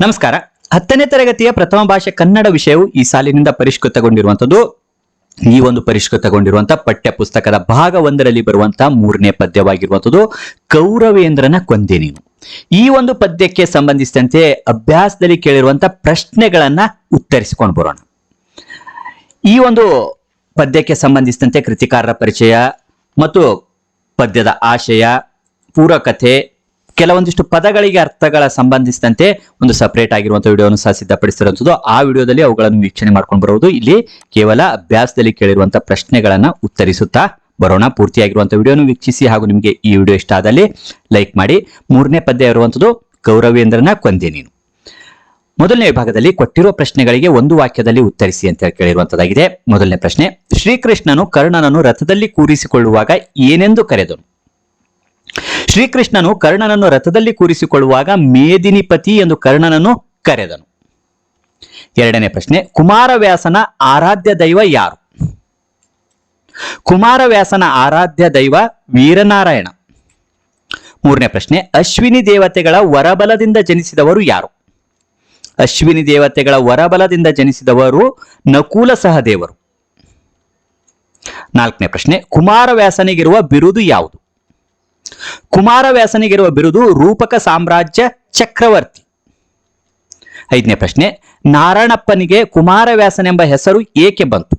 ನಮಸ್ಕಾರ. ಹತ್ತನೇ ತರಗತಿಯ ಪ್ರಥಮ ಭಾಷೆ ಕನ್ನಡ ವಿಷಯವು ಈ ಸಾಲಿನಿಂದ ಪರಿಷ್ಕೃತಗೊಂಡಿರುವಂತದ್ದು ಈ ಒಂದು ಪರಿಷ್ಕೃತಗೊಂಡಿರುವಂತಹ ಪಠ್ಯ ಪುಸ್ತಕದ ಭಾಗ ಒಂದರಲ್ಲಿ ಬರುವಂತಹ ಮೂರನೇ ಪದ್ಯವಾಗಿರುವಂತದ್ದು ಕೌರವೇಂದ್ರನ ಕೊಂದೆ ನೀನು. ಈ ಒಂದು ಪದ್ಯಕ್ಕೆ ಸಂಬಂಧಿಸಿದಂತೆ ಅಭ್ಯಾಸದಲ್ಲಿ ಕೇಳಿರುವಂತಹ ಪ್ರಶ್ನೆಗಳನ್ನ ಉತ್ತರಿಸಿಕೊಂಡು ಬರೋಣ. ಈ ಒಂದು ಪದ್ಯಕ್ಕೆ ಸಂಬಂಧಿಸಿದಂತೆ ಕೃತಿಕಾರರ ಪರಿಚಯ ಮತ್ತು ಪದ್ಯದ ಆಶಯ, ಪೂರಕತೆ ಕೆಲವೊಂದಿಷ್ಟು ಪದಗಳಿಗೆ ಅರ್ಥಗಳ ಸಂಬಂಧಿಸಿದಂತೆ ಒಂದು ಸಪರೇಟ್ ಆಗಿರುವಂತಹ ವಿಡಿಯೋವನ್ನು ಸಹ ಸಿದ್ಧಪಡಿಸಿರುವಂತದ್ದು. ಆ ವಿಡಿಯೋದಲ್ಲಿ ಅವುಗಳನ್ನು ವೀಕ್ಷಣೆ ಮಾಡ್ಕೊಂಡು ಬರುವುದು ಇಲ್ಲಿ ಕೇವಲ ಅಭ್ಯಾಸದಲ್ಲಿ ಕೇಳಿರುವಂತಹ ಪ್ರಶ್ನೆಗಳನ್ನ ಉತ್ತರಿಸುತ್ತಾ ಬರೋಣ. ಪೂರ್ತಿಯಾಗಿರುವಂತಹ ವಿಡಿಯೋನು ವೀಕ್ಷಿಸಿ ಹಾಗೂ ನಿಮಗೆ ಈ ವಿಡಿಯೋ ಇಷ್ಟ ಆದಲ್ಲಿ ಲೈಕ್ ಮಾಡಿ. ಮೂರನೇ ಪದ್ಯ ಇರುವಂತದ್ದು, ಗೌರವೇಂದ್ರನ ಕೊಂದೆ ನೀನು. ಮೊದಲನೇ ವಿಭಾಗದಲ್ಲಿ ಕೊಟ್ಟಿರುವ ಪ್ರಶ್ನೆಗಳಿಗೆ ಒಂದು ವಾಕ್ಯದಲ್ಲಿ ಉತ್ತರಿಸಿ ಅಂತ ಕೇಳಿರುವಂತದ್ದಾಗಿದೆ. ಮೊದಲನೇ ಪ್ರಶ್ನೆ, ಶ್ರೀಕೃಷ್ಣನು ಕರ್ಣನನ್ನು ರಥದಲ್ಲಿ ಕೂರಿಸಿಕೊಳ್ಳುವಾಗ ಏನೆಂದು ಕರೆದನು? ಶ್ರೀಕೃಷ್ಣನು ಕರ್ಣನನ್ನು ರಥದಲ್ಲಿ ಕೂರಿಸಿಕೊಳ್ಳುವಾಗ ಮೇದಿನಿಪತಿ ಎಂದು ಕರ್ಣನನ್ನು ಕರೆದನು. ಎರಡನೇ ಪ್ರಶ್ನೆ, ಕುಮಾರವ್ಯಾಸನ ಆರಾಧ್ಯ ದೈವ ಯಾರು? ಕುಮಾರವ್ಯಾಸನ ಆರಾಧ್ಯ ದೈವ ವೀರನಾರಾಯಣ. ಮೂರನೇ ಪ್ರಶ್ನೆ, ಅಶ್ವಿನಿ ದೇವತೆಗಳ ವರಬಲದಿಂದ ಜನಿಸಿದವರು ಯಾರು? ಅಶ್ವಿನಿ ದೇವತೆಗಳ ವರಬಲದಿಂದ ಜನಿಸಿದವರು ನಕುಲ ಸಹದೇವರು ನಾಲ್ಕನೇ ಪ್ರಶ್ನೆ, ಕುಮಾರವ್ಯಾಸನಿಗಿರುವ ಬಿರುದು ಯಾವುದು? ಕುಮಾರವ್ಯಾಸನಿಗಿರುವ ಬಿರುದು ರೂಪಕ ಸಾಮ್ರಾಜ್ಯ ಚಕ್ರವರ್ತಿ. ಐದನೇ ಪ್ರಶ್ನೆ, ನಾರಾಯಣಪ್ಪನಿಗೆ ಕುಮಾರವ್ಯಾಸನೆಂಬ ಹೆಸರು ಏಕೆ ಬಂತು?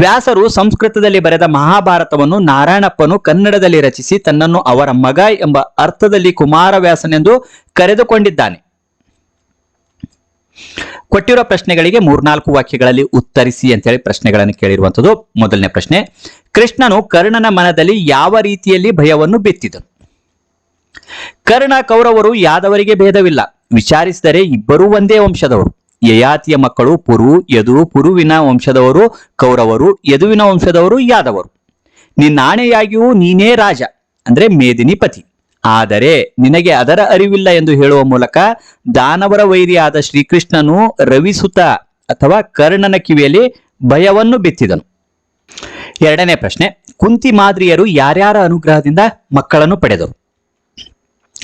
ವ್ಯಾಸರು ಸಂಸ್ಕೃತದಲ್ಲಿ ಬರೆದ ಮಹಾಭಾರತವನ್ನು ನಾರಾಯಣಪ್ಪನು ಕನ್ನಡದಲ್ಲಿ ರಚಿಸಿ ತನ್ನನ್ನು ಅವರ ಮಗ ಎಂಬ ಅರ್ಥದಲ್ಲಿ ಕುಮಾರವ್ಯಾಸನೆಂದು ಕರೆದುಕೊಂಡಿದ್ದಾನೆ. ಕೊಟ್ಟಿರೋ ಪ್ರಶ್ನೆಗಳಿಗೆ ಮೂರ್ನಾಲ್ಕು ವಾಕ್ಯಗಳಲ್ಲಿ ಉತ್ತರಿಸಿ ಅಂತೇಳಿ ಪ್ರಶ್ನೆಗಳನ್ನು ಕೇಳಿರುವಂಥದ್ದು. ಮೊದಲನೇ ಪ್ರಶ್ನೆ, ಕೃಷ್ಣನು ಕರ್ಣನ ಮನದಲ್ಲಿ ಯಾವ ರೀತಿಯಲ್ಲಿ ಭಯವನ್ನು ಬಿತ್ತಿದನು ಕರ್ಣ ಕೌರವರು ಯಾದವರಿಗೆ ಭೇದವಿಲ್ಲ. ವಿಚಾರಿಸಿದರೆ ಇಬ್ಬರೂ ಒಂದೇ ವಂಶದವರು. ಯಯಾತಿಯ ಮಕ್ಕಳು ಪುರು, ಯದು, ಪುರುವಿನ ವಂಶದವರು, ಕೌರವರು, ಯದುವಿನ ವಂಶದವರು, ಯಾದವರು. ನಿನ್ನಾಣೆಯಾಗಿಯೂ ನೀನೇ ರಾಜ, ಅಂದ್ರೆ ಮೇದಿನಿಪತಿ. ಆದರೆ ನಿನಗೆ ಅದರ ಅರಿವಿಲ್ಲ ಎಂದು ಹೇಳುವ ಮೂಲಕ ದಾನವರ ವೈರಿಯಾದ ಶ್ರೀಕೃಷ್ಣನು ರವಿಸುತ ಅಥವಾ ಕರ್ಣನ ಕಿವಿಯಲ್ಲಿ ಭಯವನ್ನು ಬಿತ್ತಿದನು. ಎರಡನೇ ಪ್ರಶ್ನೆ, ಕುಂತಿ ಮಾದರಿಯರು ಯಾರ್ಯಾರ ಅನುಗ್ರಹದಿಂದ ಮಕ್ಕಳನ್ನು ಪಡೆದರು?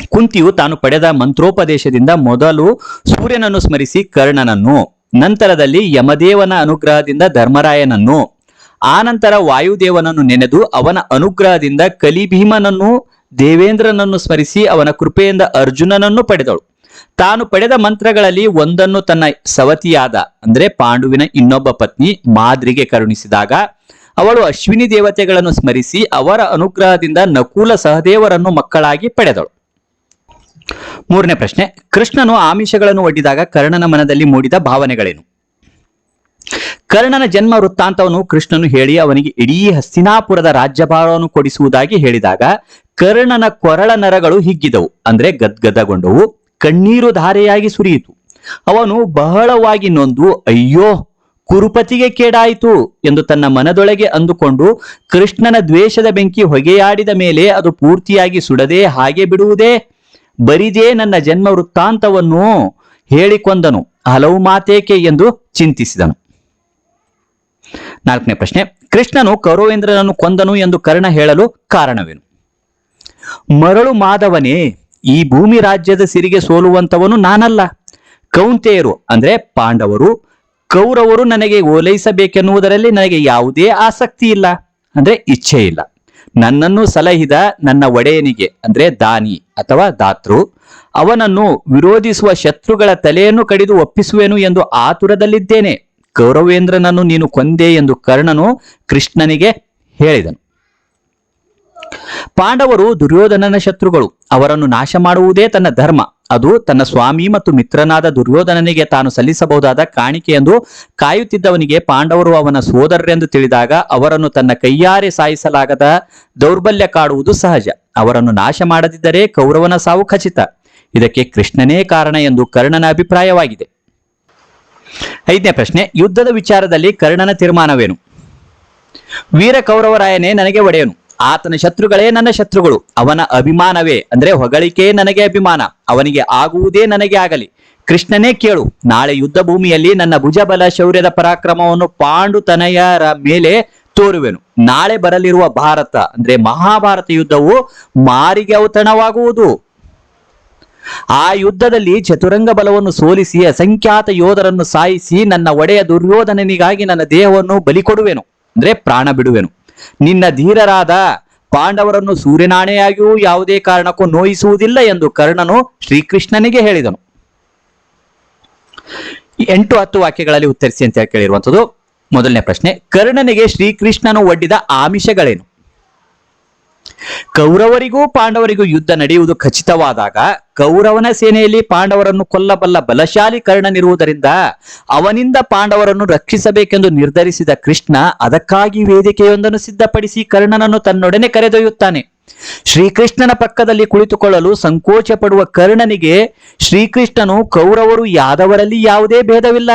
ಕುಂತಿಯು ತಾನು ಪಡೆದ ಮಂತ್ರೋಪದೇಶದಿಂದ ಮೊದಲು ಸೂರ್ಯನನ್ನು ಸ್ಮರಿಸಿ ಕರ್ಣನನ್ನು, ನಂತರದಲ್ಲಿ ಯಮದೇವನ ಅನುಗ್ರಹದಿಂದ ಧರ್ಮರಾಯನನ್ನು ಆನಂತರ ವಾಯುದೇವನನ್ನು ನೆನೆದು ಅವನ ಅನುಗ್ರಹದಿಂದ ಕಲಿಭೀಮನನ್ನು, ದೇವೇಂದ್ರನನ್ನು ಸ್ಮರಿಸಿ ಅವನ ಕೃಪೆಯಿಂದ ಅರ್ಜುನನನ್ನು ಪಡೆದಳು. ತಾನು ಪಡೆದ ಮಂತ್ರಗಳಲ್ಲಿ ಒಂದನ್ನು ತನ್ನ ಸವತಿಯಾದ, ಅಂದ್ರೆ ಪಾಂಡುವಿನ ಇನ್ನೊಬ್ಬ ಪತ್ನಿ ಮಾದ್ರಿಗೆ ಕರುಣಿಸಿದಾಗ, ಅವಳು ಅಶ್ವಿನಿ ದೇವತೆಗಳನ್ನು ಸ್ಮರಿಸಿ ಅವರ ಅನುಗ್ರಹದಿಂದ ನಕುಲ ಸಹದೇವರನ್ನು ಮಕ್ಕಳಾಗಿ ಪಡೆದಳು. ಮೂರನೇ ಪ್ರಶ್ನೆ, ಕೃಷ್ಣನು ಆಮಿಷಗಳನ್ನು ಒಡ್ಡಿದಾಗ ಕರ್ಣನ ಮನದಲ್ಲಿ ಮೂಡಿದ ಭಾವನೆಗಳೇನು? ಕರ್ಣನ ಜನ್ಮ ವೃತ್ತಾಂತವನ್ನು ಕೃಷ್ಣನು ಹೇಳಿ ಅವನಿಗೆ ಇಡೀ ಹಸ್ತಿನಾಪುರದ ರಾಜ್ಯಭಾರವನ್ನು ಕೊಡಿಸುವುದಾಗಿ ಹೇಳಿದಾಗ ಕರ್ಣನ ಕೊರಳ ನರಗಳು ಹಿಗ್ಗಿದವು, ಅಂದ್ರೆ ಗದ್ಗದಗೊಂಡವು, ಕಣ್ಣೀರು ಧಾರೆಯಾಗಿ ಸುರಿಯಿತು. ಅವನು ಬಹಳವಾಗಿ ನೊಂದು, ಅಯ್ಯೋ, ಕುರುಪತಿಗೆ ಕೇಡಾಯಿತು ಎಂದು ತನ್ನ ಮನದೊಳಗೆ ಅಂದುಕೊಂಡು ಕೃಷ್ಣನ ದ್ವೇಷದ ಬೆಂಕಿ ಹೊಗೆಯಾಡಿದ ಮೇಲೆ ಅದು ಪೂರ್ತಿಯಾಗಿ ಸುಡದೆ ಹಾಗೆ ಬಿಡುವುದೇ? ಬರಿದೇ ನನ್ನ ಜನ್ಮ ವೃತ್ತಾಂತವನ್ನು ಹೇಳಿಕೊಂಡನು, ಹಲವು ಮಾತೇಕೆ? ಎಂದು ಚಿಂತಿಸಿದನು. ನಾಲ್ಕನೇ ಪ್ರಶ್ನೆ, ಕೃಷ್ಣನು ಕೌರವೇಂದ್ರನನ್ನು ಕೊಂದನು ಎಂದು ಕರ್ಣ ಹೇಳಲು ಕಾರಣವೇನು? ಮರಳು ಮಾಧವನೇ, ಈ ಭೂಮಿ ರಾಜ್ಯದ ಸಿರಿಗೆ ಸೋಲುವಂತವನು ನಾನಲ್ಲ. ಕೌಂತೆಯರು, ಅಂದ್ರೆ ಪಾಂಡವರು, ಕೌರವರು ನನಗೆ ಓಲೈಸಬೇಕೆನ್ನುವುದರಲ್ಲಿ ನನಗೆ ಯಾವುದೇ ಆಸಕ್ತಿ ಇಲ್ಲ ಅಂದ್ರೆ ಇಚ್ಛೆ ಇಲ್ಲ ನನ್ನನ್ನು ಸಲಹಿದ ನನ್ನ ಒಡೆಯನಿಗೆ, ಅಂದ್ರೆ ದಾನಿ ಅಥವಾ ದಾತೃ, ಅವನನ್ನು ವಿರೋಧಿಸುವ ಶತ್ರುಗಳ ತಲೆಯನ್ನು ಕಡಿದು ಒಪ್ಪಿಸುವೆನು ಎಂದು ಆತುರದಲ್ಲಿದ್ದೇನೆ. ಕೌರವೇಂದ್ರನನ್ನು ನೀನು ಕೊಂದೆ ಎಂದು ಕರ್ಣನು ಕೃಷ್ಣನಿಗೆ ಹೇಳಿದನು. ಪಾಂಡವರು ದುರ್ಯೋಧನನ ಶತ್ರುಗಳು, ಅವರನ್ನು ನಾಶ ಮಾಡುವುದೇ ತನ್ನ ಧರ್ಮ. ಅದು ತನ್ನ ಸ್ವಾಮಿ ಮತ್ತು ಮಿತ್ರನಾದ ದುರ್ಯೋಧನನಿಗೆ ತಾನು ಸಲ್ಲಿಸಬಹುದಾದ ಕಾಣಿಕೆ ಎಂದು ಕಾಯುತ್ತಿದ್ದವನಿಗೆ ಪಾಂಡವರು ಅವನ ಸೋದರರೆಂದು ತಿಳಿದಾಗ ಅವರನ್ನು ತನ್ನ ಕೈಯಾರೆ ಸಾಯಿಸಲಾಗದ ದೌರ್ಬಲ್ಯ ಕಾಡುವುದು ಸಹಜ. ಅವರನ್ನು ನಾಶ ಮಾಡದಿದ್ದರೆ ಕೌರವನ ಸಾವು ಖಚಿತ. ಇದಕ್ಕೆ ಕೃಷ್ಣನೇ ಕಾರಣ ಎಂದು ಕರ್ಣನ ಅಭಿಪ್ರಾಯವಾಗಿದೆ. ಐದನೇ ಪ್ರಶ್ನೆ, ಯುದ್ಧದ ವಿಚಾರದಲ್ಲಿ ಕರ್ಣನ ತೀರ್ಮಾನವೇನು? ವೀರ ಕೌರವರಾಯನೇ ನನಗೆ ಒಡೆಯನು. ಆತನ ಶತ್ರುಗಳೇ ನನ್ನ ಶತ್ರುಗಳು. ಅವನ ಅಭಿಮಾನವೇ? ಅಂದ್ರೆ ಹೊಗಳಿಕೆ ನನಗೆ ಅಭಿಮಾನ. ಅವನಿಗೆ ಆಗುವುದೇ ನನಗೆ ಆಗಲಿ. ಕೃಷ್ಣನೇ ಕೇಳು, ನಾಳೆ ಯುದ್ಧ ಭೂಮಿಯಲ್ಲಿ ನನ್ನ ಭುಜಬಲ ಶೌರ್ಯದ ಪರಾಕ್ರಮವನ್ನು ಪಾಂಡುತನಯರ ಮೇಲೆ ತೋರುವೆನು. ನಾಳೆ ಬರಲಿರುವ ಭಾರತ, ಅಂದ್ರೆ ಮಹಾಭಾರತ ಯುದ್ಧವು ಮಾರಿಗೆ ಔತಣವಾಗುವುದು. ಆ ಯುದ್ಧದಲ್ಲಿ ಚತುರಂಗ ಬಲವನ್ನು ಸೋಲಿಸಿ ಅಸಂಖ್ಯಾತ ಯೋಧರನ್ನು ಸಾಯಿಸಿ ನನ್ನ ಒಡೆಯ ದುರ್ಯೋಧನನಿಗಾಗಿ ನನ್ನ ದೇಹವನ್ನು ಬಲಿ ಕೊಡುವೆನು, ಅಂದ್ರೆ ಪ್ರಾಣ ಬಿಡುವೆನು. ನಿನ್ನ ಧೀರರಾದ ಪಾಂಡವರನ್ನು ಸೂರ್ಯನಾಣೆಯಾಗಿಯೂ ಯಾವುದೇ ಕಾರಣಕ್ಕೂ ನೋಯಿಸುವುದಿಲ್ಲ ಎಂದು ಕರ್ಣನು ಶ್ರೀಕೃಷ್ಣನಿಗೆ ಹೇಳಿದನು. ಎಂಟು ಹತ್ತು ವಾಕ್ಯಗಳಲ್ಲಿ ಉತ್ತರಿಸಿ ಅಂತ ಕೇಳಿರುವಂಥದ್ದು ಮೊದಲನೇ ಪ್ರಶ್ನೆ, ಕರ್ಣನಿಗೆ ಶ್ರೀಕೃಷ್ಣನು ಒಡ್ಡಿದ ಆಮಿಷಗಳೇನು? ಕೌರವರಿಗೂ ಪಾಂಡವರಿಗೂ ಯುದ್ಧ ನಡೆಯುವುದು ಖಚಿತವಾದಾಗ ಕೌರವನ ಸೇನೆಯಲ್ಲಿ ಪಾಂಡವರನ್ನು ಕೊಲ್ಲಬಲ್ಲ ಬಲಶಾಲಿ ಕರ್ಣನಿರುವುದರಿಂದ ಅವನಿಂದ ಪಾಂಡವರನ್ನು ರಕ್ಷಿಸಬೇಕೆಂದು ನಿರ್ಧರಿಸಿದ ಕೃಷ್ಣ ಅದಕ್ಕಾಗಿ ವೇದಿಕೆಯೊಂದನ್ನು ಸಿದ್ಧಪಡಿಸಿ ಕರ್ಣನನ್ನು ತನ್ನೊಡನೆ ಕರೆದೊಯ್ಯುತ್ತಾನೆ. ಶ್ರೀಕೃಷ್ಣನ ಪಕ್ಕದಲ್ಲಿ ಕುಳಿತುಕೊಳ್ಳಲು ಸಂಕೋಚ ಪಡುವ ಕರ್ಣನಿಗೆ ಶ್ರೀಕೃಷ್ಣನು ಕೌರವರು ಯಾದವರಲ್ಲಿ ಯಾವುದೇ ಭೇದವಿಲ್ಲ.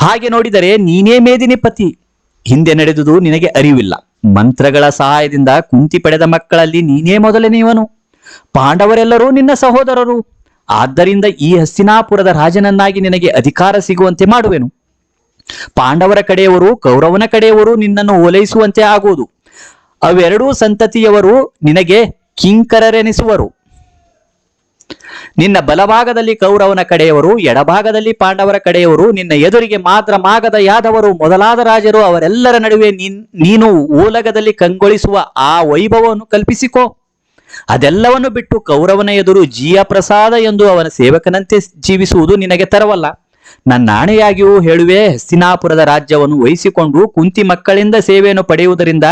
ಹಾಗೆ ನೋಡಿದರೆ ನೀನೇ ಮೇದಿನಿ ಪತಿ ಹಿಂದೆ ನಡೆದುದು ನಿನಗೆ ಅರಿವಿಲ್ಲ. ಮಂತ್ರಗಳ ಸಹಾಯದಿಂದ ಕುಂತಿ ಪಡೆದ ಮಕ್ಕಳಲ್ಲಿ ನೀನೇ ಮೊದಲನೆಯವನು ಪಾಂಡವರೆಲ್ಲರೂ ನಿನ್ನ ಸಹೋದರರು. ಆದ್ದರಿಂದ ಈ ಹಸ್ತಿನಾಪುರದ ರಾಜನನ್ನಾಗಿ ನಿನಗೆ ಅಧಿಕಾರ ಸಿಗುವಂತೆ ಮಾಡುವೆನು. ಪಾಂಡವರ ಕಡೆಯವರು, ಕೌರವನ ಕಡೆಯವರು ನಿನ್ನನ್ನು ಓಲೈಸುವಂತೆ ಆಗುವುದು. ಅವೆರಡೂ ಸಂತತಿಯವರು ನಿನಗೆ ಕಿಂಕರರೆನಿಸುವರು. ನಿನ್ನ ಬಲಭಾಗದಲ್ಲಿ ಕೌರವನ ಕಡೆಯವರು, ಎಡಭಾಗದಲ್ಲಿ ಪಾಂಡವರ ಕಡೆಯವರು, ನಿನ್ನ ಎದುರಿಗೆ ಮಾತ್ರ ಮಾಗದ ಯಾದವರು, ಮೊದಲಾದ ರಾಜರು, ಅವರೆಲ್ಲರ ನಡುವೆ ನೀನ್- ಓಲಗದಲ್ಲಿ ಕಂಗೊಳಿಸುವ ಆ ವೈಭವವನ್ನು ಕಲ್ಪಿಸಿಕೋ. ಅದೆಲ್ಲವನ್ನು ಬಿಟ್ಟು ಕೌರವನ ಎದುರು ಜಿಯ ಪ್ರಸಾದ ಎಂದು ಅವನ ಸೇವಕನಂತೆ ಜೀವಿಸುವುದು ನಿನಗೆ ತರವಲ್ಲ. ನನ್ನ ಆಣೆಯಾಗಿಯೂ ಹೇಳುವೆ, ಹಸ್ತಿನಾಪುರದ ರಾಜ್ಯವನ್ನು ವಹಿಸಿಕೊಂಡು ಕುಂತಿ ಮಕ್ಕಳಿಂದ ಸೇವೆಯನ್ನು ಪಡೆಯುವುದರಿಂದ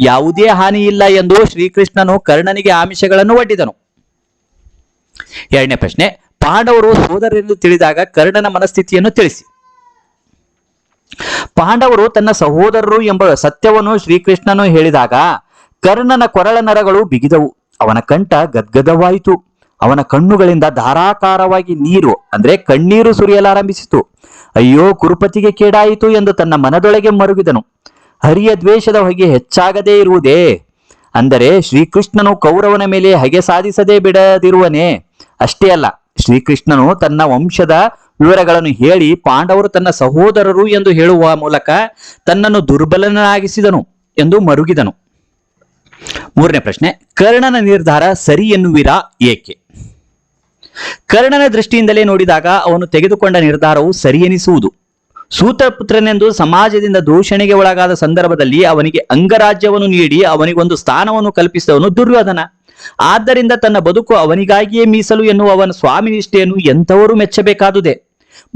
ಯಾವುದೇ ಹಾನಿಯಿಲ್ಲ ಎಂದು ಶ್ರೀಕೃಷ್ಣನು ಕರ್ಣನಿಗೆ ಆಮಿಷಗಳನ್ನು ಒಡ್ಡಿದನು. ಎರಡನೇ ಪ್ರಶ್ನೆ, ಪಾಂಡವರು ಸೋದರರೆಂದು ತಿಳಿದಾಗ ಕರ್ಣನ ಮನಸ್ಥಿತಿಯನ್ನು ತಿಳಿಸಿ. ಪಾಂಡವರು ತನ್ನ ಸಹೋದರರು ಎಂಬ ಸತ್ಯವನ್ನು ಶ್ರೀಕೃಷ್ಣನು ಹೇಳಿದಾಗ ಕರ್ಣನ ಕೊರಳ ನರಗಳು ಬಿಗಿದವು. ಅವನ ಕಂಠ ಗದ್ಗದವಾಯಿತು. ಅವನ ಕಣ್ಣುಗಳಿಂದ ಧಾರಾಕಾರವಾಗಿ ನೀರು, ಅಂದ್ರೆ ಕಣ್ಣೀರು ಸುರಿಯಲಾರಂಭಿಸಿತು ಅಯ್ಯೋ, ಕುರುಪತಿಗೆ ಕೇಡಾಯಿತು ಎಂದು ತನ್ನ ಮನದೊಳಗೆ ಮರುಗಿದನು. ಹರಿಯ ದ್ವೇಷದ ಹೊಗೆ ಹೆಚ್ಚಾಗದೇ ಇರುವುದೇ? ಅಂದರೆ ಶ್ರೀಕೃಷ್ಣನು ಕೌರವನ ಮೇಲೆ ಹಗೆ ಸಾಧಿಸದೇ ಬಿಡದಿರುವನೇ. ಅಷ್ಟೇ ಅಲ್ಲ, ಶ್ರೀಕೃಷ್ಣನು ತನ್ನ ವಂಶದ ವಿವರಗಳನ್ನು ಹೇಳಿ ಪಾಂಡವರು ತನ್ನ ಸಹೋದರರು ಎಂದು ಹೇಳುವ ಮೂಲಕ ತನ್ನನ್ನು ದುರ್ಬಲನಾಗಿಸಿದನು ಎಂದು ಮರುಗಿದನು. ಮೂರನೇ ಪ್ರಶ್ನೆ, ಕರ್ಣನ ನಿರ್ಧಾರ ಸರಿ ಎನ್ನುವಿರಾ ಏಕೆ? ಕರ್ಣನ ದೃಷ್ಟಿಯಿಂದಲೇ ನೋಡಿದಾಗ ಅವನು ತೆಗೆದುಕೊಂಡ ನಿರ್ಧಾರವು ಸರಿ ಎನಿಸುವುದು. ಸೂತಪುತ್ರನೆಂದು ಸಮಾಜದಿಂದ ದೂಷಣೆಗೆ ಒಳಗಾದ ಸಂದರ್ಭದಲ್ಲಿ ಅವನಿಗೆ ಅಂಗರಾಜ್ಯವನ್ನು ನೀಡಿ ಅವನಿಗೊಂದು ಸ್ಥಾನವನ್ನು ಕಲ್ಪಿಸಿದವನು ದುರ್ಯೋಧನ. ಆದ್ದರಿಂದ ತನ್ನ ಬದುಕು ಅವನಿಗಾಗಿಯೇ ಮೀಸಲು ಎನ್ನುವ ಅವನ ಸ್ವಾಮಿ ನಿಷ್ಠೆಯನ್ನು ಎಂಥವರು ಮೆಚ್ಚಬೇಕಾದುದೇ.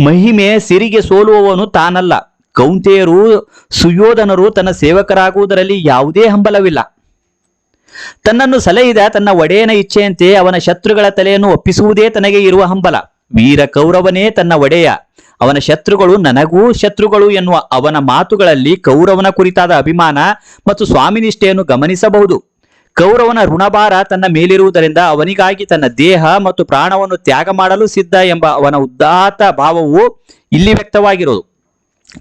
ಮಹಿಮೆ ಸಿರಿಗೆ ಸೋಲುವವನು ತಾನಲ್ಲ. ಕೌಂತೆಯರು, ಸುಯೋಧನರು ತನ್ನ ಸೇವಕರಾಗುವುದರಲ್ಲಿ ಯಾವುದೇ ಹಂಬಲವಿಲ್ಲ. ತನ್ನನ್ನು ಸಲಹಿದ ತನ್ನ ಒಡೆಯನ ಇಚ್ಛೆಯಂತೆ ಅವನ ಶತ್ರುಗಳ ತಲೆಯನ್ನು ಒಪ್ಪಿಸುವುದೇ ತನಗೆ ಇರುವ ಹಂಬಲ. ವೀರ ಕೌರವನೇ ತನ್ನ ಒಡೆಯ. ಅವನ ಶತ್ರುಗಳು ನನಗೂ ಶತ್ರುಗಳು ಎನ್ನುವ ಅವನ ಮಾತುಗಳಲ್ಲಿ ಕೌರವನ ಕುರಿತಾದ ಅಭಿಮಾನ ಮತ್ತು ಸ್ವಾಮಿನಿಷ್ಠೆಯನ್ನು ಗಮನಿಸಬಹುದು. ಕೌರವನ ಋಣಭಾರ ತನ್ನ ಮೇಲಿರುವುದರಿಂದ ಅವನಿಗಾಗಿ ತನ್ನ ದೇಹ ಮತ್ತು ಪ್ರಾಣವನ್ನು ತ್ಯಾಗ ಮಾಡಲು ಸಿದ್ಧ ಎಂಬ ಅವನ ಉದ್ದಾತ ಭಾವವು ಇಲ್ಲಿ ವ್ಯಕ್ತವಾಗಿರೋದು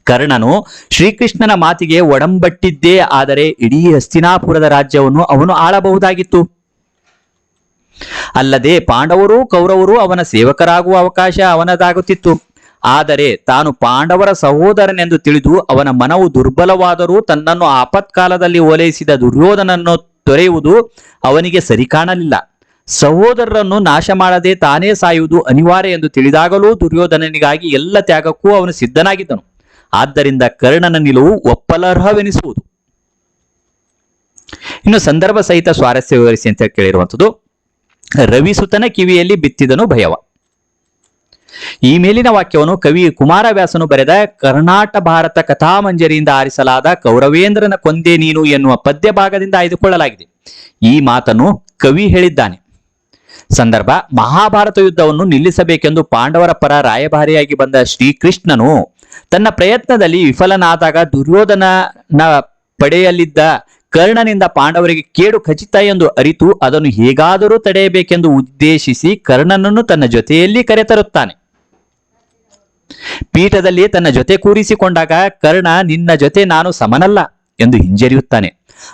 ಕರ್ಣನು ಶ್ರೀಕೃಷ್ಣನ ಮಾತಿಗೆ ಒಡಂಬಟ್ಟಿದ್ದೇ ಆದರೆ ಇಡೀ ಹಸ್ತಿನಾಪುರದ ರಾಜ್ಯವನ್ನು ಅವನು ಆಳಬಹುದಾಗಿತ್ತು. ಅಲ್ಲದೆ ಪಾಂಡವರು ಕೌರವರು ಅವನ ಸೇವಕರಾಗುವ ಅವಕಾಶ ಅವನದಾಗುತ್ತಿತ್ತು. ಆದರೆ ತಾನು ಪಾಂಡವರ ಸಹೋದರನೆಂದು ತಿಳಿದು ಅವನ ಮನವು ದುರ್ಬಲವಾದರೂ ತನ್ನನ್ನು ಆಪತ್ಕಾಲದಲ್ಲಿ ಓಲೈಸಿದ ದುರ್ಯೋಧನನ್ನು ತೊರೆಯುವುದು ಅವನಿಗೆ ಸರಿ ಕಾಣಲಿಲ್ಲ ಸಹೋದರರನ್ನು ನಾಶ ಮಾಡದೆ ತಾನೇ ಸಾಯುವುದು ಅನಿವಾರ್ಯ ಎಂದು ತಿಳಿದಾಗಲೂ ದುರ್ಯೋಧನನಿಗಾಗಿ ಎಲ್ಲ ತ್ಯಾಗಕ್ಕೂ ಅವನು ಸಿದ್ಧನಾಗಿದ್ದನು. ಆದ್ದರಿಂದ ಕರ್ಣನ ನಿಲುವು ಒಪ್ಪಲರ್ಹವೆನಿಸುವುದು. ಇನ್ನು ಸಂದರ್ಭ ಸಹಿತ ಸ್ವಾರಸ್ಯ ವಿವರಿಸಿ ಅಂತ ಕೇಳಿರುವಂಥದ್ದು, ರವಿಸುತನ ಕಿವಿಯಲ್ಲಿ ಬಿತ್ತಿದನು ಭಯವ. ಈ ಮೇಲಿನ ವಾಕ್ಯವನ್ನು ಕವಿ ಕುಮಾರವ್ಯಾಸನು ಬರೆದ ಕರ್ನಾಟ ಭಾರತ ಕಥಾಮಂಜರಿಯಿಂದ ಆರಿಸಲಾದ ಕೌರವೇಂದ್ರನ ಕೊಂದೆ ನೀನು ಎನ್ನುವ ಪದ್ಯ ಭಾಗದಿಂದ ಆಯ್ದುಕೊಳ್ಳಲಾಗಿದೆ. ಈ ಮಾತನ್ನು ಕವಿ ಹೇಳಿದ್ದಾನೆ. ಸಂದರ್ಭ, ಮಹಾಭಾರತ ಯುದ್ಧವನ್ನು ನಿಲ್ಲಿಸಬೇಕೆಂದು ಪಾಂಡವರ ಪರ ರಾಯಭಾರಿಯಾಗಿ ಬಂದ ಶ್ರೀಕೃಷ್ಣನು ತನ್ನ ಪ್ರಯತ್ನದಲ್ಲಿ ವಿಫಲನಾದಾಗ ದುರ್ಯೋಧನನ ಪಡೆಯಲಿದ್ದ ಕರ್ಣನಿಂದ ಪಾಂಡವರಿಗೆ ಕೇಡು ಖಚಿತ ಎಂದು ಅರಿತು ಅದನ್ನು ಹೇಗಾದರೂ ತಡೆಯಬೇಕೆಂದು ಉದ್ದೇಶಿಸಿ ಕರ್ಣನನ್ನು ತನ್ನ ಜೊತೆಯಲ್ಲಿ ಕರೆತರುತ್ತಾನೆ. ಪೀಠದಲ್ಲಿ ತನ್ನ ಜೊತೆ ಕೂರಿಸಿಕೊಂಡಾಗ ಕರ್ಣ, ನಿನ್ನ ಜೊತೆ ನಾನು ಸಮನಲ್ಲ ಎಂದು ಹಿಂಜರಿಯುತ್ತಾನೆ.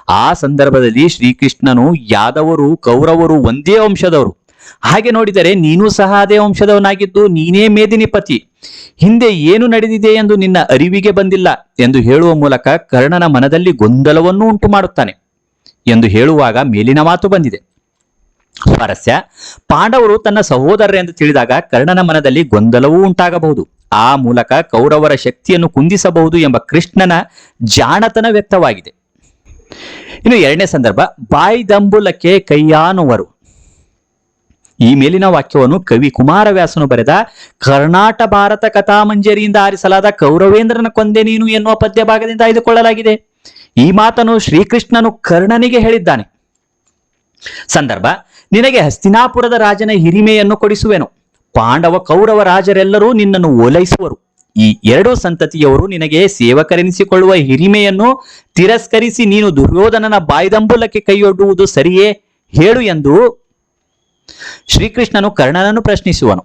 ಆ ಸಂದರ್ಭದಲ್ಲಿ ಶ್ರೀಕೃಷ್ಣನು ಯಾದವರು, ಕೌರವರು ಒಂದೇ ವಂಶದವರು. ಹಾಗೆ ನೋಡಿದರೆ ನೀನೂ ಸಹ ಅದೇ ವಂಶದವನಾಗಿದ್ದು ನೀನೇ ಮೇದಿನಿಪತಿ. ಹಿಂದೆ ಏನು ನಡೆದಿದೆ ಎಂದು ನಿನ್ನ ಅರಿವಿಗೆ ಬಂದಿಲ್ಲ ಎಂದು ಹೇಳುವ ಮೂಲಕ ಕರ್ಣನ ಮನದಲ್ಲಿ ಗೊಂದಲವನ್ನು ಉಂಟು ಮಾಡುತ್ತಾನೆ ಎಂದು ಹೇಳುವಾಗ ಮೇಲಿನ ಮಾತು ಬಂದಿದೆ. ಸ್ವಾರಸ್ಯ, ಪಾಂಡವರು ತನ್ನ ಸಹೋದರರೆಂದು ತಿಳಿದಾಗ ಕರ್ಣನ ಮನದಲ್ಲಿ ಗೊಂದಲವೂ ಉಂಟಾಗಬಹುದು. ಆ ಮೂಲಕ ಕೌರವರ ಶಕ್ತಿಯನ್ನು ಕುಂದಿಸಬಹುದು ಎಂಬ ಕೃಷ್ಣನ ಜಾಣತನ ವ್ಯಕ್ತವಾಗಿದೆ. ಇನ್ನು ಎರಡನೇ ಸಂದರ್ಭ ಬಾಯ್ದಂಬುಲಕ್ಕೆ ಕೈಯಾನುವರು. ಈ ಮೇಲಿನ ವಾಕ್ಯವನ್ನು ಕವಿ ಕುಮಾರವ್ಯಾಸನು ಬರೆದ, ಕರ್ನಾಟ ಭಾರತ ಕಥಾಮಂಜರಿಯಿಂದ ಆರಿಸಲಾದ ಕೌರವೇಂದ್ರನ ಕೊಂದೆ ನೀನು ಎನ್ನುವ ಪದ್ಯ ಭಾಗದಿಂದ ಆಯ್ದುಕೊಳ್ಳಲಾಗಿದೆ. ಈ ಮಾತನ್ನು ಶ್ರೀಕೃಷ್ಣನು ಕರ್ಣನಿಗೆ ಹೇಳಿದ್ದಾನೆ. ಸಂದರ್ಭ, ನಿನಗೆ ಹಸ್ತಿನಾಪುರದ ರಾಜನ ಹಿರಿಮೆಯನ್ನು ಕೊಡಿಸುವೆನು. ಪಾಂಡವ ಕೌರವ ರಾಜರೆಲ್ಲರೂ ನಿನ್ನನ್ನು ಓಲೈಸುವರು. ಈ ಎರಡು ಸಂತತಿಯವರು ನಿನಗೆ ಸೇವಕರೆನಿಸಿಕೊಳ್ಳುವ ಹಿರಿಮೆಯನ್ನು ತಿರಸ್ಕರಿಸಿ ನೀನು ದುರ್ಯೋಧನನ ಬಾಯ್ದಂಬುಲಕ್ಕೆ ಕೈಯೊಡ್ಡುವುದು ಸರಿಯೇ? ಹೇಳು ಎಂದು ಶ್ರೀಕೃಷ್ಣನು ಕರ್ಣನನ್ನು ಪ್ರಶ್ನಿಸುವನು.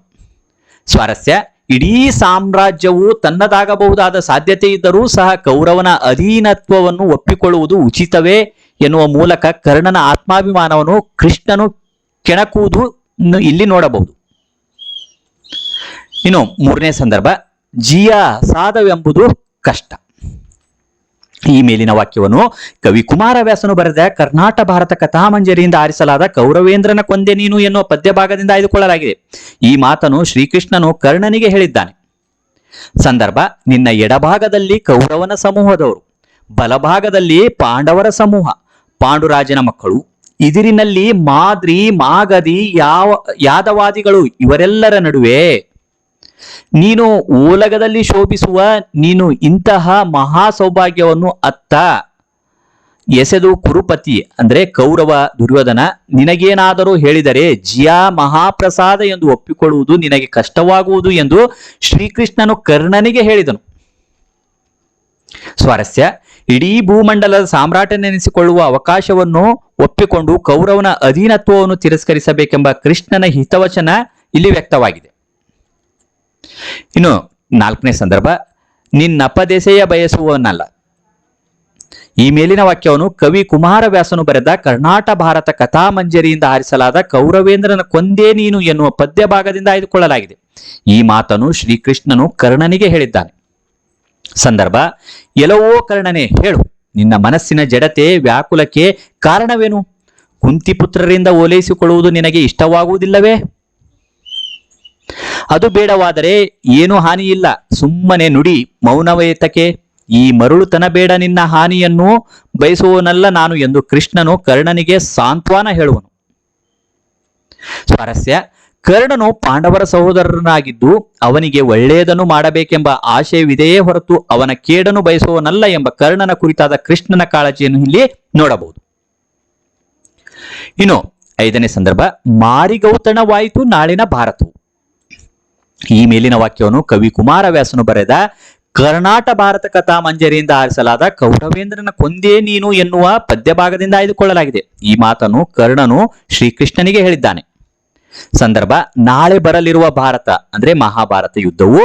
ಸ್ವಾರಸ್ಯ, ಇಡೀ ಸಾಮ್ರಾಜ್ಯವು ತನ್ನದಾಗಬಹುದಾದ ಸಾಧ್ಯತೆ ಇದ್ದರೂ ಸಹ ಕೌರವನ ಅಧೀನತ್ವವನ್ನು ಒಪ್ಪಿಕೊಳ್ಳುವುದು ಉಚಿತವೇ ಎನ್ನುವ ಮೂಲಕ ಕರ್ಣನ ಆತ್ಮಾಭಿಮಾನವನ್ನು ಕೃಷ್ಣನು ಕೆಣಕುವುದು ಇಲ್ಲಿ ನೋಡಬಹುದು. ಇನ್ನು ಮೂರನೇ ಸಂದರ್ಭ, ಜಿಯ ಸಾಧವೆಂಬುದು ಕಷ್ಟ. ಈ ಮೇಲಿನ ವಾಕ್ಯವನ್ನು ಕವಿ ಕುಮಾರವ್ಯಾಸನು ಬರೆದ, ಕರ್ನಾಟ ಭಾರತ ಕಥಾಮಂಜರಿಯಿಂದ ಆರಿಸಲಾದ ಕೌರವೇಂದ್ರನ ಕೊಂದೆ ನೀನು ಎನ್ನುವ ಪದ್ಯ ಭಾಗದಿಂದ ಆಯ್ದುಕೊಳ್ಳಲಾಗಿದೆ. ಈ ಮಾತನ್ನು ಶ್ರೀಕೃಷ್ಣನು ಕರ್ಣನಿಗೆ ಹೇಳಿದ್ದಾನೆ. ಸಂದರ್ಭ, ನಿನ್ನ ಎಡಭಾಗದಲ್ಲಿ ಕೌರವನ ಸಮೂಹದವರು, ಬಲಭಾಗದಲ್ಲಿ ಪಾಂಡವರ ಸಮೂಹ, ಪಾಂಡುರಾಜನ ಮಕ್ಕಳು, ಇದಿರಿನಲ್ಲಿ ಮಾದ್ರಿ ಮಾಗದಿ ಯಾವ, ಯಾದವಾದಿಗಳು ಇವರೆಲ್ಲರ ನಡುವೆ ನೀನು ಓಲಗದಲ್ಲಿ ಶೋಭಿಸುವ, ನೀನು ಇಂತಹ ಮಹಾ ಸೌಭಾಗ್ಯವನ್ನು ಅತ್ತ. ಎಸೆದು ಕುರುಪತಿ, ಅಂದ್ರೆ ಕೌರವ ದುರ್ಯೋಧನ, ನಿನಗೇನಾದರೂ ಹೇಳಿದರೆ ಜಿಯಾ ಮಹಾಪ್ರಸಾದ ಎಂದು ಒಪ್ಪಿಕೊಳ್ಳುವುದು ನಿನಗೆ ಕಷ್ಟವಾಗುವುದು ಎಂದು ಶ್ರೀಕೃಷ್ಣನು ಕರ್ಣನಿಗೆ ಹೇಳಿದನು. ಸ್ವಾರಸ್ಯ, ಇಡೀ ಭೂಮಂಡಲದ ಸಾಮ್ರಾಟನೆನಿಸಿಕೊಳ್ಳುವ ಅವಕಾಶವನ್ನು ಒಪ್ಪಿಕೊಂಡು ಕೌರವನ ಅಧೀನತ್ವವನ್ನು ತಿರಸ್ಕರಿಸಬೇಕೆಂಬ ಕೃಷ್ಣನ ಹಿತವಚನ ಇಲ್ಲಿ ವ್ಯಕ್ತವಾಗಿದೆ. ಇನ್ನು ನಾಲ್ಕನೇ ಸಂದರ್ಭ ನಿನ್ನಪದೆಸೆಯ ಬಯಸುವವನಲ್ಲ. ಈ ಮೇಲಿನ ವಾಕ್ಯವನ್ನು ಕವಿ ಕುಮಾರವ್ಯಾಸನು ಬರೆದ ಕರ್ನಾಟ ಭಾರತ ಕಥಾಮಂಜರಿಯಿಂದ ಆರಿಸಲಾದ ಕೌರವೇಂದ್ರನ ಕೊಂದೇ ನೀನು ಎನ್ನುವ ಪದ್ಯ ಭಾಗದಿಂದ ಆಯ್ದುಕೊಳ್ಳಲಾಗಿದೆ. ಈ ಮಾತನ್ನು ಶ್ರೀಕೃಷ್ಣನು ಕರ್ಣನಿಗೆ ಹೇಳಿದ್ದಾನೆ. ಸಂದರ್ಭ, ಎಲ್ಲವೋ ಕರ್ಣನೆ, ಹೇಳು. ನಿನ್ನ ಮನಸ್ಸಿನ ಜಡತೆ, ವ್ಯಾಕುಲಕ್ಕೆ ಕಾರಣವೇನು? ಕುಂತಿಪುತ್ರರಿಂದ ಓಲೈಸಿಕೊಳ್ಳುವುದು ನಿನಗೆ ಇಷ್ಟವಾಗುವುದಿಲ್ಲವೇ? ಅದು ಬೇಡವಾದರೆ ಏನು ಹಾನಿಯಿಲ್ಲ. ಸುಮ್ಮನೆ ನುಡಿ, ಮೌನವೇತಕೆ. ಈ ಮರುಳುತನ ಬೇಡ ನಿನ್ನ ಹಾನಿಯನ್ನು. ಬಯಸುವನಲ್ಲ ನಾನು ಎಂದು ಕೃಷ್ಣನು ಕರ್ಣನಿಗೆ ಸಾಂತ್ವನ ಹೇಳುವನು. ಸ್ವಾರಸ್ಯ, ಕರ್ಣನು ಪಾಂಡವರ ಸಹೋದರನಾಗಿದ್ದು ಅವನಿಗೆ ಒಳ್ಳೆಯದನ್ನು ಮಾಡಬೇಕೆಂಬ ಆಶಯವಿದೆಯೇ ಹೊರತು ಅವನ ಕೇಡನ್ನು ಬಯಸುವನಲ್ಲ ಎಂಬ ಕರ್ಣನ ಕುರಿತಾದ ಕೃಷ್ಣನ ಕಾಳಜಿಯನ್ನು ಇಲ್ಲಿ ನೋಡಬಹುದು. ಇನ್ನು ಐದನೇ ಸಂದರ್ಭ, ಮಾರಿಗೌತಣವಾಯಿತು ನಾಳಿನ ಭಾರತವು. ಈ ಮೇಲಿನ ವಾಕ್ಯವನ್ನು ಕವಿ ಕುಮಾರವ್ಯಾಸನು ಬರೆದ, ಕರ್ನಾಟ ಭಾರತ ಕಥಾ ಮಂಜರಿಯಿಂದ ಆರಿಸಲಾದ ಕೌರವೇಂದ್ರನ ಕೊಂದೇ ನೀನು ಎನ್ನುವ ಪದ್ಯ ಭಾಗದಿಂದ ಆಯ್ದುಕೊಳ್ಳಲಾಗಿದೆ. ಈ ಮಾತನ್ನು ಕರ್ಣನು ಶ್ರೀಕೃಷ್ಣನಿಗೆ ಹೇಳಿದ್ದಾನೆ. ಸಂದರ್ಭ, ನಾಳೆ ಬರಲಿರುವ ಭಾರತ ಅಂದ್ರೆ ಮಹಾಭಾರತ ಯುದ್ಧವು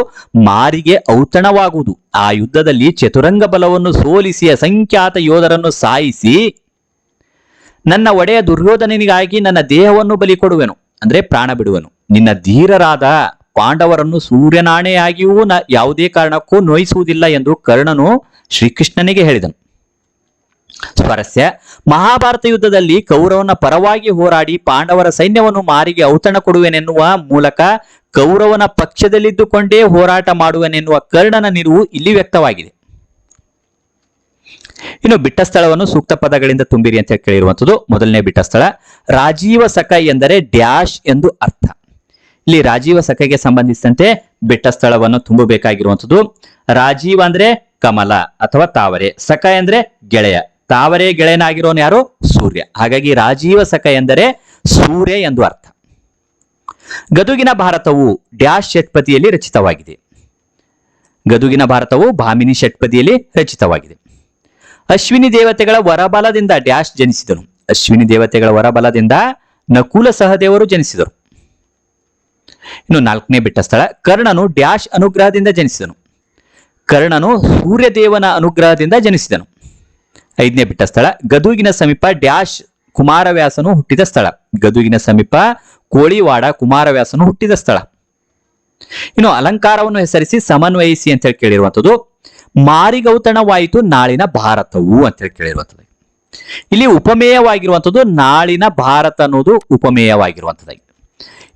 ಮಾರಿಗೆ ಔತಣವಾಗುವುದು. ಆ ಯುದ್ಧದಲ್ಲಿ ಚತುರಂಗ ಬಲವನ್ನು ಸೋಲಿಸಿ ಅಸಂಖ್ಯಾತ ಯೋಧರನ್ನು ಸಾಯಿಸಿ ನನ್ನ ಒಡೆಯ ದುರ್ಯೋಧನನಿಗಾಗಿ ನನ್ನ ದೇಹವನ್ನು ಬಲಿ ಕೊಡುವೆನು ಅಂದ್ರೆ ಪ್ರಾಣ ಬಿಡುವೆನು. ನಿನ್ನ ಧೀರರಾದ ಪಾಂಡವರನ್ನು ಸೂರ್ಯನಾಣೆಯಾಗಿಯೂ ನ ಯಾವುದೇ ಕಾರಣಕ್ಕೂ ನೋಯಿಸುವುದಿಲ್ಲ ಎಂದು ಕರ್ಣನು ಶ್ರೀಕೃಷ್ಣನಿಗೆ ಹೇಳಿದನು. ಸ್ವರಸ್ಯ ಮಹಾಭಾರತ ಯುದ್ಧದಲ್ಲಿ ಕೌರವನ ಪರವಾಗಿ ಹೋರಾಡಿ ಪಾಂಡವರ ಸೈನ್ಯವನ್ನು ಮಾರಿಗೆ ಔತಣ ಕೊಡುವೆನೆನ್ನುವ ಮೂಲಕ ಕೌರವನ ಪಕ್ಷದಲ್ಲಿದ್ದುಕೊಂಡೇ ಹೋರಾಟ ಮಾಡುವನೆನ್ನುವ ಕರ್ಣನ ನಿಲುವು ಇಲ್ಲಿ ವ್ಯಕ್ತವಾಗಿದೆ. ಇನ್ನು ಬಿಟ್ಟ ಸ್ಥಳವನ್ನು ಸೂಕ್ತ ಪದಗಳಿಂದ ತುಂಬಿರಿ ಅಂತ ಕೇಳಿರುವಂಥದ್ದು ಮೊದಲನೇ ಬಿಟ್ಟ ಸ್ಥಳ, ರಾಜೀವ ಸಖ ಎಂದರೆ ಡ್ಯಾಶ್ ಎಂದು ಅರ್ಥ. ಇಲ್ಲಿ ರಾಜೀವ ಸಖೆಗೆ ಸಂಬಂಧಿಸಿದಂತೆ ಬಿಟ್ಟ ಸ್ಥಳವನ್ನು ತುಂಬಬೇಕಾಗಿರುವಂಥದ್ದು. ರಾಜೀವ ಅಂದ್ರೆ ಕಮಲ ಅಥವಾ ತಾವರೆ. ಸಖ ಎಂದ್ರೆ ಗೆಳೆಯ. ತಾವರೆ ಗೆಳೆಯನಾಗಿರೋನು ಯಾರು? ಸೂರ್ಯ. ಹಾಗಾಗಿ ರಾಜೀವ ಸಖ ಎಂದರೆ ಸೂರ್ಯ ಎಂದು ಅರ್ಥ. ಗದುಗಿನ ಭಾರತವು ಡ್ಯಾಶ್ ಷಟ್ಪದಿಯಲ್ಲಿ ರಚಿತವಾಗಿದೆ. ಗದುಗಿನ ಭಾರತವು ಭಾಮಿನಿ ಷಟ್ಪದಿಯಲ್ಲಿ ರಚಿತವಾಗಿದೆ. ಅಶ್ವಿನಿ ದೇವತೆಗಳ ವರಬಲದಿಂದ ಡ್ಯಾಶ್ ಜನಿಸಿದನು. ಅಶ್ವಿನಿ ದೇವತೆಗಳ ವರಬಲದಿಂದ ನಕುಲ ಸಹದೇವರು ಜನಿಸಿದರು. ಇನ್ನು ನಾಲ್ಕನೇ ಬಿಟ್ಟ ಸ್ಥಳ, ಕರ್ಣನು ಡ್ಯಾಶ್ ಅನುಗ್ರಹದಿಂದ ಜನಿಸಿದನು. ಕರ್ಣನು ಸೂರ್ಯದೇವನ ಅನುಗ್ರಹದಿಂದ ಜನಿಸಿದನು. ಐದನೇ ಬಿಟ್ಟ ಸ್ಥಳ, ಗದುಗಿನ ಸಮೀಪ ಡ್ಯಾಶ್ ಕುಮಾರವ್ಯಾಸನು ಹುಟ್ಟಿದ ಸ್ಥಳ. ಗದುಗಿನ ಸಮೀಪ ಕೋಳಿವಾಡ ಕುಮಾರವ್ಯಾಸನು ಹುಟ್ಟಿದ ಸ್ಥಳ. ಇನ್ನು ಅಲಂಕಾರವನ್ನು ಹೆಸರಿಸಿ ಸಮನ್ವಯಿಸಿ ಅಂತ ಹೇಳಿ ಕೇಳಿರುವಂಥದ್ದು, ಮಾರಿಗೌತಣವಾಯಿತು ನಾಳಿನ ಭಾರತವು ಅಂತ ಹೇಳಿ ಕೇಳಿರುವಂಥದ್ದು ಇಲ್ಲಿ ಉಪಮೇಯವಾಗಿರುವಂಥದ್ದು ನಾಳಿನ ಭಾರತ ಅನ್ನೋದು ಉಪಮೇಯವಾಗಿರುವಂಥದ್ದಾಗಿದೆ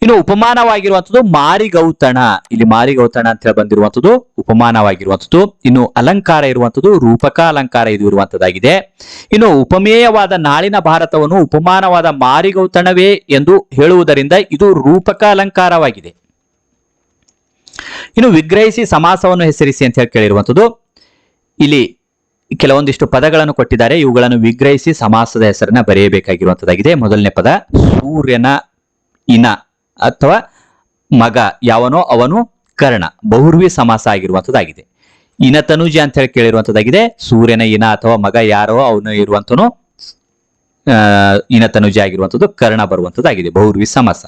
ಇನ್ನು ಉಪಮಾನವಾಗಿರುವಂಥದ್ದು ಮಾರಿಗೌತಣ. ಇಲ್ಲಿ ಮಾರಿಗೌತಣ ಅಂತ ಹೇಳಿ ಬಂದಿರುವಂಥದ್ದು ಉಪಮಾನವಾಗಿರುವಂಥದ್ದು. ಇನ್ನು ಅಲಂಕಾರ ಇರುವಂಥದ್ದು ರೂಪಕ ಅಲಂಕಾರ ಇದು ಇರುವಂಥದ್ದಾಗಿದೆ. ಇನ್ನು ಉಪಮೇಯವಾದ ನಾಳಿನ ಭಾರತವನ್ನು ಉಪಮಾನವಾದ ಮಾರಿಗೌತಣವೇ ಎಂದು ಹೇಳುವುದರಿಂದ ಇದು ರೂಪಕ ಅಲಂಕಾರವಾಗಿದೆ. ಇನ್ನು ವಿಗ್ರಹಿಸಿ ಸಮಾಸವನ್ನು ಹೆಸರಿಸಿ ಅಂತ ಹೇಳಿ ಕೇಳಿರುವಂಥದ್ದು. ಇಲ್ಲಿ ಕೆಲವೊಂದಿಷ್ಟು ಪದಗಳನ್ನು ಕೊಟ್ಟಿದ್ದಾರೆ. ಇವುಗಳನ್ನು ವಿಗ್ರಹಿಸಿ ಸಮಾಸದ ಹೆಸರನ್ನ ಬರೆಯಬೇಕಾಗಿರುವಂತದ್ದಾಗಿದೆ ಮೊದಲನೇ ಪದ ಸೂರ್ಯನ ಇನ. ಅಥವಾ ಮಗ ಯಾವನೋ ಅವನು ಕರ್ಣ, ಬಹುರ್ವಿ ಸಮಾಸ ಆಗಿರುವಂತದ್ದಾಗಿದೆ. ಇನತನುಜ ಅಂತ ಹೇಳಿ ಕೇಳಿರುವಂತದ್ದಾಗಿದೆ, ಸೂರ್ಯನ ಇನ ಅಥವಾ ಮಗ ಯಾರೋ ಅವನು ಇರುವಂತನು ಇನತನುಜ ಆಗಿರುವಂಥದ್ದು ಕರ್ಣ ಬರುವಂಥದ್ದಾಗಿದೆ ಬಹುರ್ವಿ ಸಮಾಸ.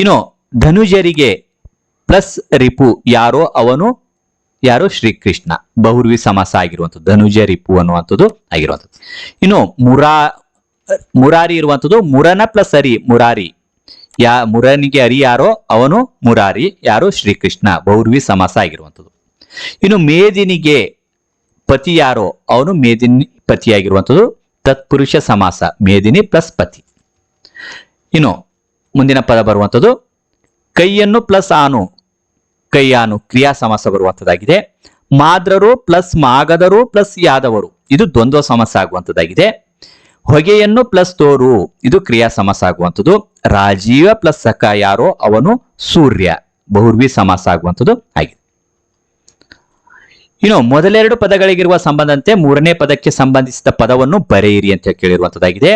ಇನ್ನು ಧನುಜರಿಗೆ ಪ್ಲಸ್ ರಿಪು ಯಾರೋ ಅವನು, ಯಾರು ಶ್ರೀಕೃಷ್ಣ, ಬಹುರ್ವಿ ಸಮಾಸ ಆಗಿರುವಂಥದ್ದು ಧನುಜ ರಿಪು ಅನ್ನುವಂಥದ್ದು ಆಗಿರುವಂಥದ್ದು ಇನ್ನು ಮುರಾ, ಮುರಾರಿ ಇರುವಂಥದ್ದು ಮುರನ ಪ್ಲಸ್ ಅರಿ ಮುರಾರಿ. ಯಾ ಮುರನಿಗೆ ಅರಿ ಯಾರೋ ಅವನು ಮುರಾರಿ, ಯಾರು ಶ್ರೀಕೃಷ್ಣ, ಬೌರ್ವಿ ಸಮಾಸ ಆಗಿರುವಂಥದ್ದು. ಇನ್ನು ಮೇದಿನಿಗೆ ಪತಿ ಯಾರೋ ಅವನು ಮೇದಿನಿ ಪತಿಯಾಗಿರುವಂಥದ್ದು. ತತ್ಪುರುಷ ಸಮಾಸ, ಮೇದಿನಿ ಪ್ಲಸ್ ಪತಿ. ಇನ್ನು ಮುಂದಿನ ಪದ ಬರುವಂಥದ್ದು, ಕೈಯನ್ನು ಪ್ಲಸ್ ಆನು, ಕೈಯಾನು ಕ್ರಿಯಾ ಸಮಾಸ ಬರುವಂಥದ್ದಾಗಿದೆ. ಮಾದ್ರರು ಪ್ಲಸ್ ಮಾಗದರು ಪ್ಲಸ್ ಯಾದವರು, ಇದು ದ್ವಂದ್ವ ಸಮಾಸ ಆಗುವಂತದ್ದಾಗಿದೆ ಹೊಗೆಯನ್ನು ಪ್ಲಸ್ ತೋರು. ಇದು ಕ್ರಿಯಾ ಸಮಾಸ ಆಗುವಂಥದ್ದು ರಾಜೀವ ಪ್ಲಸ್ ಸಖ ಯಾರೋ ಅವನು ಸೂರ್ಯ. ಬಹುರ್ವಿ ಸಮಾಸ ಆಗುವಂಥದ್ದು ಆಗಿದೆ ಇನ್ನು ಮೊದಲೆರಡು ಪದಗಳಿಗಿರುವ ಸಂಬಂಧಂತೆ ಮೂರನೇ ಪದಕ್ಕೆ ಸಂಬಂಧಿಸಿದ ಪದವನ್ನು ಬರೆಯಿರಿ ಅಂತ ಕೇಳಿರುವಂತದ್ದಾಗಿದೆ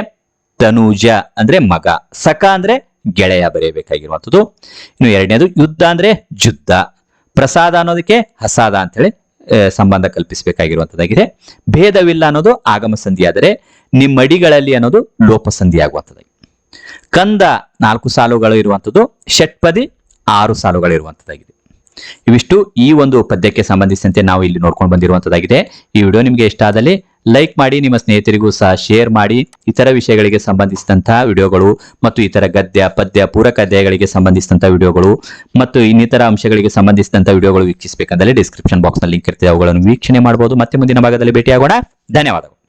ತನುಜ ಅಂದ್ರೆ ಮಗ. ಸಖ ಅಂದ್ರೆ ಗೆಳೆಯ ಬರೆಯಬೇಕಾಗಿರುವಂಥದ್ದು. ಇನ್ನು ಎರಡನೇದು ಯುದ್ಧ ಅಂದ್ರೆ ಜುದ್ಧ ಪ್ರಸಾದ ಅನ್ನೋದಕ್ಕೆ ಹಸಾದ ಅಂತ ಹೇಳಿ ಸಂಬಂಧ ಕಲ್ಪಿಸಬೇಕಾಗಿರುವಂತದ್ದಾಗಿದೆ. ಭೇದವಿಲ್ಲ ಅನ್ನೋದು ಆಗಮ ಸಂಧಿ ಆದರೆ ನಿಮ್ಮಡಿಗಳಲ್ಲಿ ಅನ್ನೋದು ಲೋಪ ಸಂಧಿ ಆಗುವಂಥದ್ದಾಗಿದೆ ಕಂದ ನಾಲ್ಕು ಸಾಲುಗಳು ಇರುವಂಥದ್ದು, ಷಟ್ಪದಿ ಆರು ಸಾಲುಗಳು ಇರುವಂಥದ್ದಾಗಿದೆ. ಇವಿಷ್ಟು ಈ ಒಂದು ಪದ್ಯಕ್ಕೆ ಸಂಬಂಧಿಸಿದಂತೆ ನಾವು ಇಲ್ಲಿ ನೋಡ್ಕೊಂಡು ಬಂದಿರುವಂಥದ್ದಾಗಿದೆ. ಈ ವಿಡಿಯೋ ನಿಮಗೆ ಇಷ್ಟ ಆದಲ್ಲಿ ಲೈಕ್ ಮಾಡಿ, ನಿಮ್ಮ ಸ್ನೇಹಿತರಿಗೂ ಸಹ ಶೇರ್ ಮಾಡಿ, ಇತರ ವಿಷಯಗಳಿಗೆ ಸಂಬಂಧಿಸಿದಂತಹ ವಿಡಿಯೋಗಳು ಮತ್ತು ಇತರ ಗದ್ಯ, ಪದ್ಯ, ಪೂರಕ ಅಧ್ಯಾಯಗಳಿಗೆ ಸಂಬಂಧಿಸಿದಂತಹ ವಿಡಿಯೋಗಳು ಮತ್ತು ಇನ್ನಿತರ ಅಂಶಗಳಿಗೆ ಸಂಬಂಧಿಸಿದಂತಹ ವಿಡಿಯೋಗಳು ವೀಕ್ಷಿಸಬೇಕಂದರೆ ಡಿಸ್ಕ್ರಿಪ್ಷನ್ ಬಾಕ್ಸ್ನಲ್ಲಿ ಲಿಂಕ್ ಇರ್ತದೆ. ಅವುಗಳನ್ನು ವೀಕ್ಷಣೆ ಮಾಡಬಹುದು. ಮತ್ತೆ ಮುಂದಿನ ಭಾಗದಲ್ಲಿ ಭೇಟಿಯಾಗೋಣ. ಧನ್ಯವಾದಗಳು.